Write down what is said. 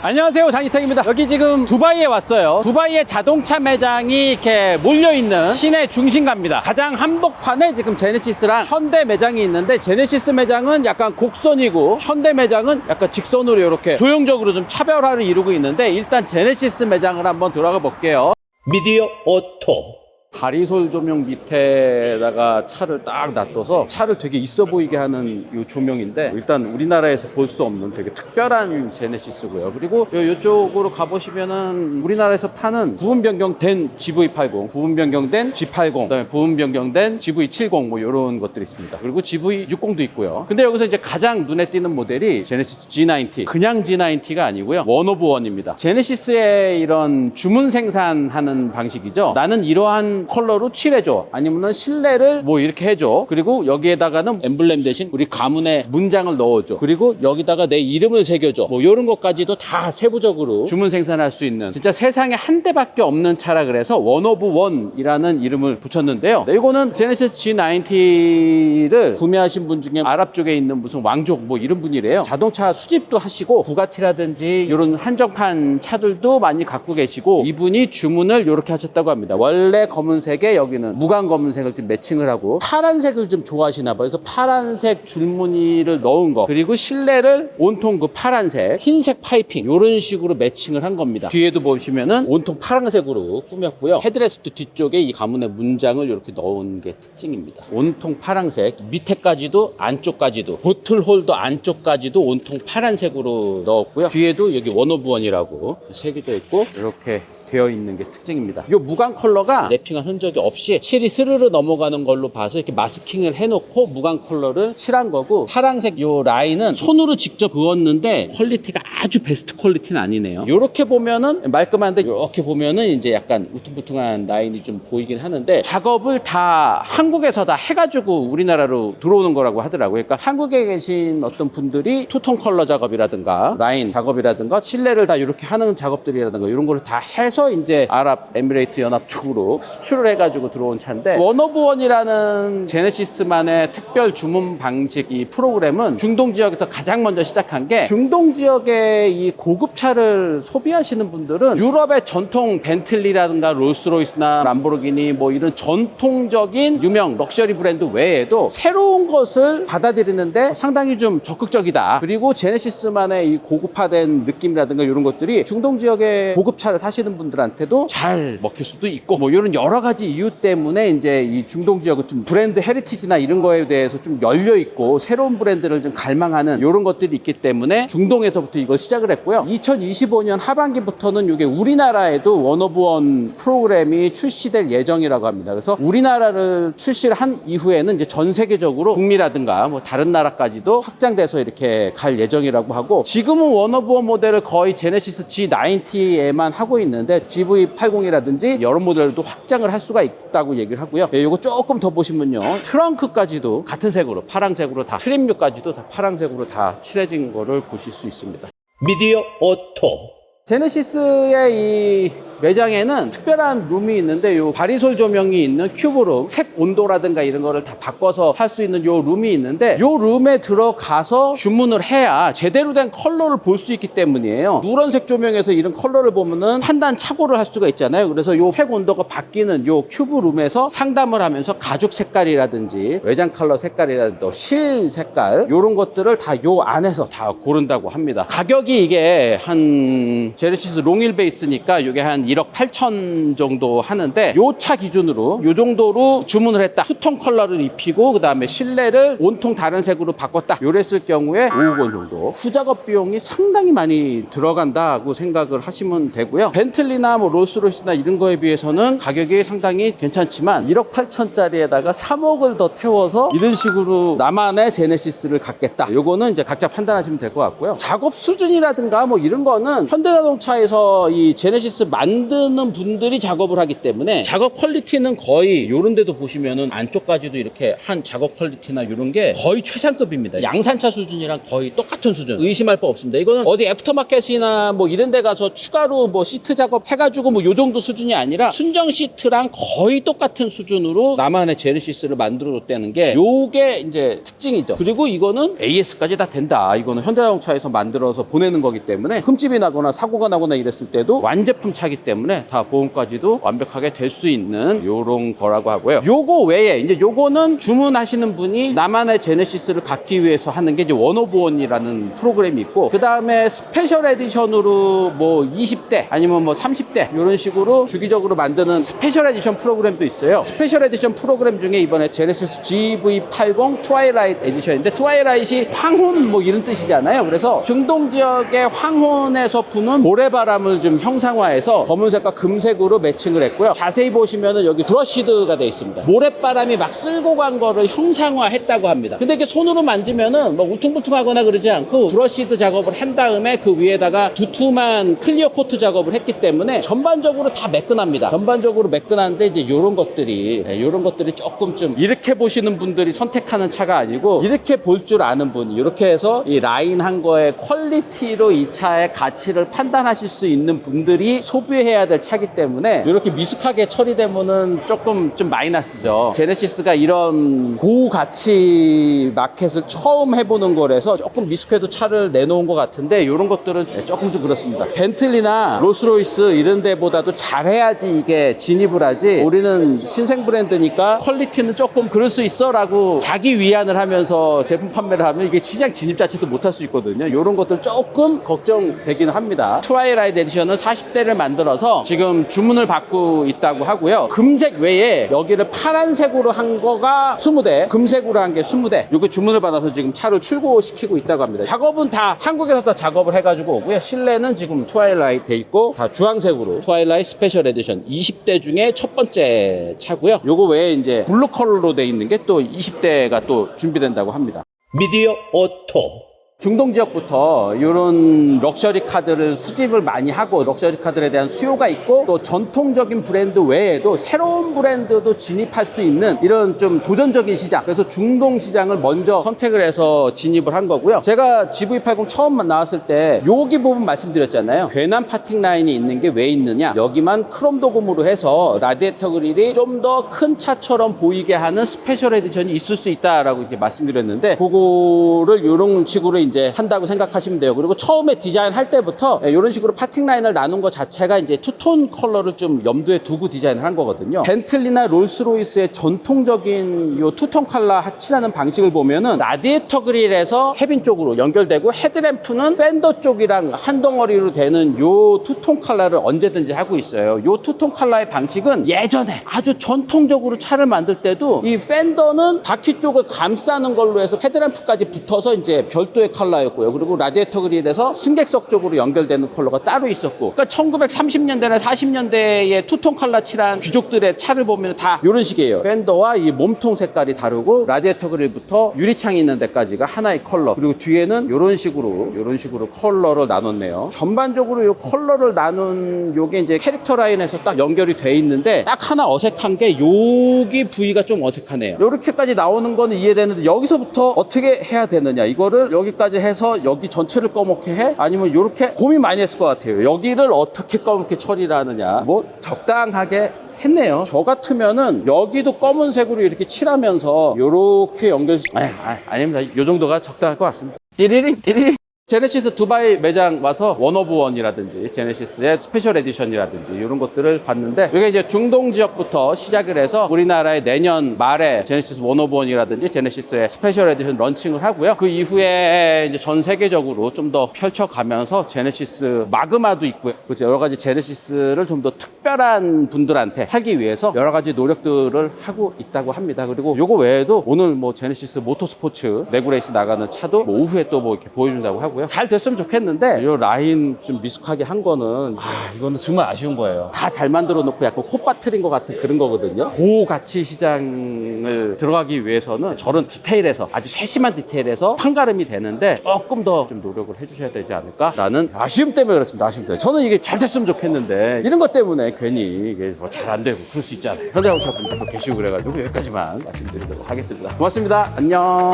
안녕하세요 장희택입니다. 여기 지금 두바이에 왔어요. 두바이의 자동차 매장이 이렇게 몰려있는 시내 중심가입니다. 가장 한복판에 지금 제네시스랑 현대 매장이 있는데 제네시스 매장은 약간 곡선이고 현대 매장은 약간 직선으로 이렇게 조형적으로 좀 차별화를 이루고 있는데 일단 제네시스 매장을 한번 들어가 볼게요. 미디어 오토 바리솔 조명 밑에다가 차를 딱 놔둬서 차를 되게 있어 보이게 하는 이 조명인데 일단 우리나라에서 볼 수 없는 되게 특별한 제네시스고요. 그리고 요, 이쪽으로 가보시면은 우리나라에서 파는 부분 변경된 GV80, 부분 변경된 G80, 그다음에 부분 변경된 GV70 뭐 이런 것들이 있습니다. 그리고 GV60도 있고요. 근데 여기서 이제 가장 눈에 띄는 모델이 제네시스 G90, 그냥 G90가 아니고요. 원 오브 원입니다. 제네시스의 이런 주문 생산하는 방식이죠. 나는 이러한 컬러로 칠해줘. 아니면은 실내를 뭐 이렇게 해줘. 그리고 여기에다가는 엠블렘 대신 우리 가문의 문장을 넣어줘. 그리고 여기다가 내 이름을 새겨줘. 뭐 이런 것까지도 다 세부적으로 주문 생산할 수 있는 진짜 세상에 한 대밖에 없는 차라 그래서 원 오브 원이라는 이름을 붙였는데요. 네, 이거는 제네시스 G90를 구매하신 분 중에 아랍 쪽에 있는 무슨 왕족 뭐 이런 분이래요. 자동차 수집도 하시고 부가티라든지 이런 한정판 차들도 많이 갖고 계시고 이분이 주문을 이렇게 하셨다고 합니다. 원래 검은 색에 여기는 무광 검은색을 좀 매칭을 하고 파란색을 좀 좋아하시나 봐요. 그래서 파란색 줄무늬를 넣은 거 그리고 실내를 온통 그 파란색 흰색 파이핑 이런 식으로 매칭을 한 겁니다. 뒤에도 보시면은 온통 파란색으로 꾸몄고요. 헤드레스트 뒤쪽에 이 가문의 문장을 이렇게 넣은 게 특징입니다. 온통 파란색 밑에까지도 안쪽까지도 보틀 홀더 안쪽까지도 온통 파란색으로 넣었고요. 뒤에도 여기 원오브원이라고 새겨져 있고 이렇게 되어 있는 게 특징입니다. 이 무광 컬러가 랩핑한 흔적이 없이 칠이 스르르 넘어가는 걸로 봐서 이렇게 마스킹을 해놓고 무광 컬러를 칠한 거고 파란색 이 라인은 손으로 직접 그었는데 퀄리티가 아주 베스트 퀄리티는 아니네요. 이렇게 보면은 말끔한데 이렇게 보면은 이제 약간 우퉁부퉁한 라인이 좀 보이긴 하는데 작업을 다 한국에서 다 해가지고 우리나라로 들어오는 거라고 하더라고요. 그러니까 한국에 계신 어떤 분들이 투톤 컬러 작업이라든가 라인 작업이라든가 실내를 다 이렇게 하는 작업들이라든가 이런 거를 다 해서 이제 아랍에미레이트 연합 쪽으로 수출을 해가지고 들어온 차인데 원오브원이라는 제네시스만의 특별 주문 방식 이 프로그램은 중동 지역에서 가장 먼저 시작한 게 중동 지역의 이 고급차를 소비하시는 분들은 유럽의 전통 벤틀리라든가 롤스로이스나 람보르기니 뭐 이런 전통적인 유명 럭셔리 브랜드 외에도 새로운 것을 받아들이는데 상당히 좀 적극적이다. 그리고 제네시스만의 이 고급화된 느낌이라든가 이런 것들이 중동 지역의 고급차를 사시는 분들 한테도 잘 먹힐 수도 있고 뭐 이런 여러 가지 이유 때문에 이제 이 중동 지역은 좀 브랜드 헤리티지나 이런 거에 대해서 좀 열려 있고 새로운 브랜드를 좀 갈망하는 이런 것들이 있기 때문에 중동에서부터 이걸 시작을 했고요. 2025년 하반기부터는 이게 우리나라에도 원오브원 프로그램이 출시될 예정이라고 합니다. 그래서 우리나라를 출시를 한 이후에는 이제 전 세계적으로 북미라든가 뭐 다른 나라까지도 확장돼서 이렇게 갈 예정이라고 하고 지금은 원오브원 모델을 거의 제네시스 G90에만 하고 있는데 GV80이라든지 여러 모델도 확장을 할 수가 있다고 얘기를 하고요. 예, 요거 조금 더 보시면요. 트렁크까지도 같은 색으로 파란색으로 다 트림류까지도 다 파란색으로 다 칠해진 거를 보실 수 있습니다. 미디어 오토 제네시스의 이 매장에는 특별한 룸이 있는데 요 바리솔 조명이 있는 큐브룸 색 온도라든가 이런 거를 다 바꿔서 할 수 있는 요 룸이 있는데 요 룸에 들어가서 주문을 해야 제대로 된 컬러를 볼 수 있기 때문이에요. 누런색 조명에서 이런 컬러를 보면은 판단 착오를 할 수가 있잖아요. 그래서 요 색 온도가 바뀌는 요 큐브 룸에서 상담을 하면서 가죽 색깔이라든지 외장 컬러 색깔이라든지 또 실 색깔 요런 것들을 다 요 안에서 다 고른다고 합니다. 가격이 이게 한 제네시스 롱일 베이스니까 이게 한 1억 8천 정도 하는데 요 차 기준으로 요 정도로 주문을 했다. 투톤 컬러를 입히고 그 다음에 실내를 온통 다른 색으로 바꿨다. 요랬을 경우에 5억 원 정도. 후작업 비용이 상당히 많이 들어간다고 생각을 하시면 되고요. 벤틀리나 뭐 롤스로이스나 이런 거에 비해서는 가격이 상당히 괜찮지만 1억 8천짜리에다가 3억을 더 태워서 이런 식으로 나만의 제네시스를 갖겠다. 요거는 이제 각자 판단하시면 될 것 같고요. 작업 수준이라든가 뭐 이런 거는 현대자동차에서 이 제네시스 맞는 만드는 분들이 작업을 하기 때문에 작업 퀄리티는 거의 이런 데도 보시면은 안쪽까지도 이렇게 한 작업 퀄리티나 이런 게 거의 최상급입니다. 양산차 수준이랑 거의 똑같은 수준. 의심할 바 없습니다. 이거는 어디 애프터마켓이나 뭐 이런 데 가서 추가로 뭐 시트 작업 해가지고 뭐 요 정도 수준이 아니라 순정 시트랑 거의 똑같은 수준으로 나만의 제네시스를 만들어 줬다는 게 요게 이제 특징이죠. 그리고 이거는 AS까지 다 된다. 이거는 현대자동차에서 만들어서 보내는 거기 때문에 흠집이 나거나 사고가 나거나 이랬을 때도 완제품 차기 때문에 다 보험까지도 완벽하게 될 수 있는 요런 거라고 하고요. 요거 외에 이제 요거는 주문하시는 분이 나만의 제네시스를 갖기 위해서 하는 게 이제 원오브원이라는 프로그램이 있고 그 다음에 스페셜 에디션으로 뭐 20대 아니면 뭐 30대 이런 식으로 주기적으로 만드는 스페셜 에디션 프로그램도 있어요. 스페셜 에디션 프로그램 중에 이번에 제네시스 GV80 트와일라이트 에디션인데 트와일라이트이 황혼 뭐 이런 뜻이잖아요. 그래서 중동 지역의 황혼에서 부는 모래바람을 좀 형상화해서 검은색과 금색으로 매칭을 했고요. 자세히 보시면은 여기 브러쉬드가 되어 있습니다. 모래바람이 막 쓸고 간 거를 형상화했다고 합니다. 근데 이게 손으로 만지면은 뭐 우퉁불퉁하거나 그러지 않고 브러쉬드 작업을 한 다음에 그 위에다가 두툼한 클리어 코트 작업을 했기 때문에 전반적으로 다 매끈합니다. 전반적으로 매끈한데 이제 이런 것들이 이런 것들이 조금 좀 이렇게 보시는 분들이 선택하는 차가 아니고 이렇게 볼 줄 아는 분 이렇게 해서 이 라인 한 거의 퀄리티로 이 차의 가치를 판단하실 수 있는 분들이 소비해 야 될 차기 때문에 이렇게 미숙하게 처리되면은 조금 좀 마이너스죠. 제네시스가 이런 고가치 마켓을 처음 해보는 거라서 조금 미숙해도 차를 내놓은 것 같은데 이런 것들은 조금 좀 그렇습니다. 벤틀리나 로스로이스 이런 데보다도 잘해야지 이게 진입을 하지 우리는 신생 브랜드니까 퀄리티는 조금 그럴 수 있어 라고 자기 위안을 하면서 제품 판매를 하면 이게 시장 진입 자체도 못할 수 있거든요. 이런 것들 조금 걱정되긴 합니다. 트와이라이트 에디션은 40대를 만들어서 지금 주문을 받고 있다고 하고요. 금색 외에 여기를 파란색으로 한 거가 20대, 금색으로 한 게 20대. 이거 주문을 받아서 지금 차를 출고시키고 있다고 합니다. 작업은 다 한국에서 다 작업을 해가지고 오고요. 실내는 지금 트와일라이트 돼 있고 다 주황색으로 트와일라이트 스페셜 에디션 20대 중에 첫 번째 차고요. 요거 외에 이제 블루 컬러로 돼 있는 게 또 20대가 또 준비된다고 합니다. 미디어 오토 중동 지역부터 이런 럭셔리 카드를 수집을 많이 하고 럭셔리 카드에 대한 수요가 있고 또 전통적인 브랜드 외에도 새로운 브랜드도 진입할 수 있는 이런 좀 도전적인 시장. 그래서 중동 시장을 먼저 선택을 해서 진입을 한 거고요. 제가 GV80 처음 나왔을 때 여기 부분 말씀드렸잖아요. 괜한 파팅 라인이 있는 게 왜 있느냐? 여기만 크롬 도금으로 해서 라디에이터 그릴이 좀 더 큰 차처럼 보이게 하는 스페셜 에디션이 있을 수 있다라고 이렇게 말씀드렸는데 그거를 이런 식으로 이제 한다고 생각하시면 돼요. 그리고 처음에 디자인 할 때부터 이런 식으로 파팅 라인을 나눈 것 자체가 이제 투톤 컬러를 좀 염두에 두고 디자인을 한 거거든요. 벤틀리나 롤스로이스의 전통적인 요 투톤 컬러 칠하는 방식을 보면은 라디에이터 그릴에서 캐빈 쪽으로 연결되고 헤드램프는 팬더 쪽이랑 한 덩어리로 되는 요 투톤 컬러를 언제든지 하고 있어요. 요 투톤 컬러의 방식은 예전에 아주 전통적으로 차를 만들 때도 이 팬더는 바퀴 쪽을 감싸는 걸로 해서 헤드램프까지 붙어서 이제 별도의 컬러였고요. 그리고 라디에이터 그릴에서 승객석 쪽으로 연결되는 컬러가 따로 있었고. 그러니까 1930년대나 40년대의 투톤 컬러 칠한 귀족들의 차를 보면 다 이런 식이에요. 팬더와 이 몸통 색깔이 다르고 라디에이터 그릴부터 유리창이 있는 데까지가 하나의 컬러. 그리고 뒤에는 이런 식으로 이런 식으로 컬러를 나눴네요. 전반적으로 이 컬러를 나눈 요게 이제 캐릭터 라인에서 딱 연결이 돼 있는데 딱 하나 어색한 게 여기 부위가 좀 어색하네요. 이렇게까지 나오는 거는 이해되는데 여기서부터 어떻게 해야 되느냐 이거를 여기까지 해서 여기 전체를 검게 해 아니면 이렇게 고민 많이 했을 것 같아요. 여기를 어떻게 검게 처리를 하느냐 뭐 적당하게 했네요. 저 같으면은 여기도 검은색으로 이렇게 칠하면서 이렇게 연결. 아, 아 아닙니다. 이 정도가 적당할 것 같습니다. 띠리링 띠리링. 제네시스 두바이 매장 와서 원오브원이라든지 제네시스의 스페셜 에디션이라든지 이런 것들을 봤는데 이게 이제 중동 지역부터 시작을 해서 우리나라의 내년 말에 제네시스 원오브원이라든지 제네시스의 스페셜 에디션 런칭을 하고요. 그 이후에 이제 전 세계적으로 좀 더 펼쳐가면서 제네시스 마그마도 있고요. 그죠 여러 가지 제네시스를 좀 더 특별한 분들한테 하기 위해서 여러 가지 노력들을 하고 있다고 합니다. 그리고 요거 외에도 오늘 뭐 제네시스 모터스포츠 레구레이스 나가는 차도 뭐 오후에 또 뭐 이렇게 보여준다고 하고요. 하더라고요. 잘 됐으면 좋겠는데 이 라인 좀 미숙하게 한 거는 아 이거는 정말 아쉬운 거예요. 다 잘 만들어 놓고 약간 콧바트린 것 같은 그런 거거든요. 고가치 시장을 들어가기 위해서는 저런 디테일에서 아주 세심한 디테일에서 판가름이 되는데 조금 더 좀 노력을 해주셔야 되지 않을까라는 아쉬움 때문에 그렇습니다. 아쉬움 때문에 저는 이게 잘 됐으면 좋겠는데 이런 것 때문에 괜히 이게 뭐 잘 안 되고 그럴 수 있잖아요. 현대자동차 분들도 계시고 그래가지고 여기까지만 말씀드리도록 하겠습니다. 고맙습니다. 안녕.